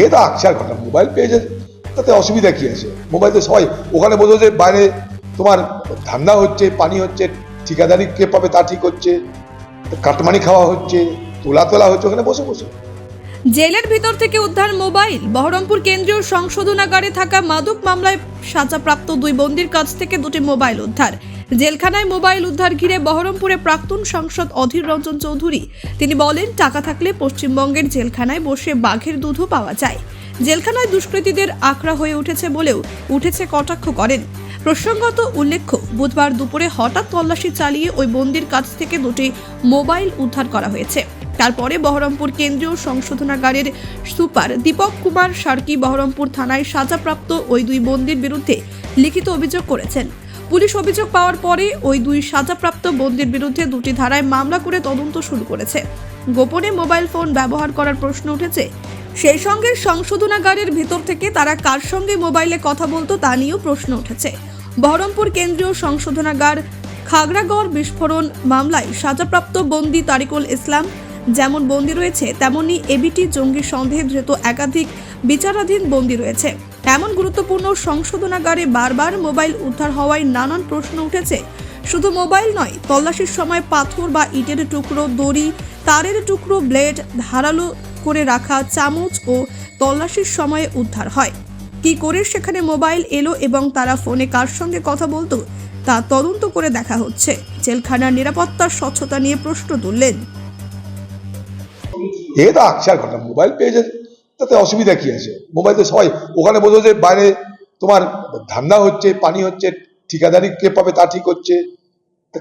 এ তো আকসার ঘটনা মোবাইল পেয়েছে তাতে অসুবিধা কি আছে? মোবাইল তো সবাই ওখানে বোঝো যে বাইরে তোমার ধান্দা হচ্ছে, পানি হচ্ছে, ঠিকাদারি কে পাবে তা ঠিক হচ্ছে, কাটমানি খাওয়া হচ্ছে, তোলা তোলা হচ্ছে, ওখানে বসে বসে। জেলের ভিতর থেকে উদ্ধার মোবাইল। বহরমপুর কেন্দ্রীয় সংশোধনাগারে থাকা মাদক মামলায় সাজাপ্রাপ্ত দুই বন্দির কাছ থেকে দুটি মোবাইল উদ্ধার। জেলখানায় মোবাইল উদ্ধার ঘিরে বহরমপুরে প্রাক্তন সাংসদ অধীর রঞ্জন চৌধুরী। তিনি বলেন, টাকা থাকলে পশ্চিমবঙ্গের জেলখানায় বসে বাঘের দুধও পাওয়া যায়। জেলখানায় দুষ্কৃতীদের আখড়া হয়ে উঠেছে বলেও উঠেছে কটাক্ষ করেন। প্রসঙ্গত উল্লেখ্য, বুধবার দুপুরে হঠাৎ তল্লাশি চালিয়ে ওই বন্দির কাছ থেকে দুটি মোবাইল উদ্ধার করা হয়েছে। তারপরে বহরমপুর কেন্দ্রীয় সংশোধনাগারের সুপার দীপক কুমার সার্কি বহরমপুর থানায় সাজাপ্রাপ্ত ওই দুই বন্দির বিরুদ্ধে লিখিত অভিযোগ করেছেন। পুলিশ অভিযোগ পাওয়ার পরে ওই দুই সাজাপ্রাপ্ত বন্দির বিরুদ্ধে দুটি ধারায় মামলা করে তদন্ত শুরু করেছে। গোপনে মোবাইল ফোন ব্যবহার করার প্রশ্ন উঠেছে, সেই সঙ্গে সংশোধনাগারের ভিতর থেকে তারা কার সঙ্গে মোবাইলে কথা বলতো তা নিয়েও প্রশ্ন উঠেছে। বহরমপুর কেন্দ্রীয় সংশোধনাগার খাগড়াগড় বিস্ফোরণ মামলায় সাজাপ্রাপ্ত বন্দি তারিকুল ইসলাম যেমন বন্দি রয়েছে, তেমনি এবিটি জঙ্গি সন্দেহে ধৃত একাধিক বিচারাধীন বন্দি রয়েছে। এমন গুরুত্বপূর্ণ সংশোধনাগারে বারবার মোবাইল উদ্ধার হওয়ায় নানান প্রশ্ন উঠেছে। শুধু মোবাইল নয়, তল্লাশির সময় পাথর বা ইটের টুকরো, দড়ি, তারের টুকরো, ব্লেড ধারালো করে রাখা চামচ ও তল্লাশির সময়ে উদ্ধার হয়। কি করে সেখানে মোবাইল এলো এবং তারা ফোনে কার সঙ্গে কথা বলতো, তা তদন্ত করে দেখা হচ্ছে। জেলখানার নিরাপত্তার স্বচ্ছতা নিয়ে প্রশ্ন তুললেন। এ তো আকসার ঘটনা, মোবাইল পেয়েছে তাতে অসুবিধা কি আছে? মোবাইল তো সবাই ওখানে বোঝো যে বাইরে তোমার ধান্দা হচ্ছে পানি হচ্ছে ঠিকাদারি কে পাবে তা ঠিক হচ্ছে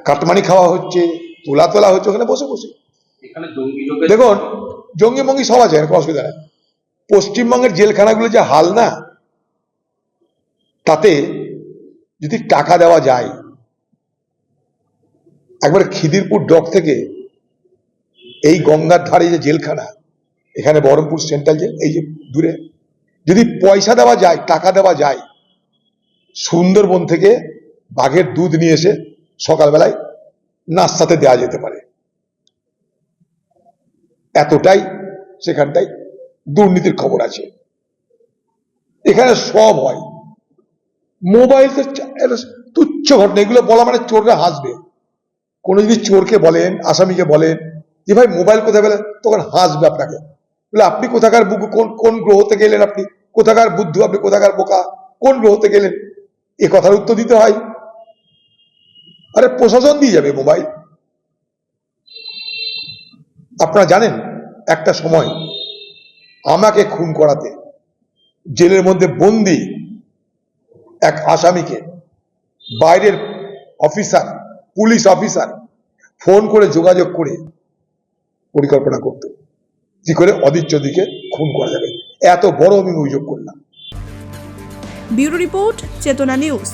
কাটমানি খাওয়া হচ্ছে তোলা তোলা হচ্ছে ওখানে বসে বসে। দেখুন জঙ্গি মঙ্গি সব আছে কোনো অসুবিধা নেই। পশ্চিমবঙ্গের জেলখানাগুলো যে হাল না তাতে যদি টাকা দেওয়া যায় একবার খিদিরপুর ডক থেকে এই গঙ্গার ধারে যে জেলখানা এখানে বহরমপুর সেন্ট্রাল জেল এই যে দূরে। যদি পয়সা দেওয়া যায়, টাকা দেওয়া যায়, সুন্দরবন থেকে বাঘের দুধ নিয়ে এসে সকালবেলায় নাস্তাতে দেওয়া যেতে পারে। এতটাই সেখানটাই দুর্নীতির খবর আছে। এখানে সব হয়। মোবাইল তুচ্ছ ঘটনা, এগুলো বলা মানে চোররা হাসবে। কোনো যদি চোরকে বলেন, আসামিকে বলেন, যে ভাই মোবাইল কোথায় পেলেন তখন হাসবে আপনাকে। বলে আপনি কোথাকার বুক, কোন কোন গ্রহতে গেলেন আপনি? কোথাকার বুদ্ধ, আপনি কোথাকার বোকা? কোন গ্রহ থেকে এলেন এ কথার উত্তর দিতে হয়। আরে প্রশাসন দিয়ে যাবে মোবাইল। আপনারা জানেন, একটা সময় আমাকে খুন করাতে, জেলের মধ্যে বন্দি এক আসামিকে বাইরের অফিসার, পুলিশ অফিসার ফোন করে যোগাযোগ করে পরিকল্পনা করত। কি করে অদিচ্যদিকে খুন করা যাবে এত বড় আমি অভিযোগ করলাম। Bureau report Chetana news.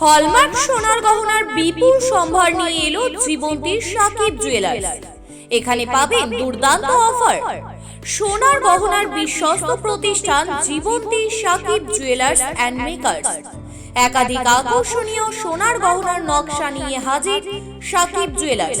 Hallmark সোনার গহনার বিপুল সম্ভার নিয়ে এলো জীবন্তীর সাকিব জুয়েলার্স এখানে পাবেন দুর্দান্ত অফার সোনার গহনার বিশ্বস্ত প্রতিষ্ঠান Jibanti Sakib jewellers and makers একাধিক আকর্ষণীয় সোনার গহনার নকশা নিয়ে হাজির সাকিব জুয়েলার্স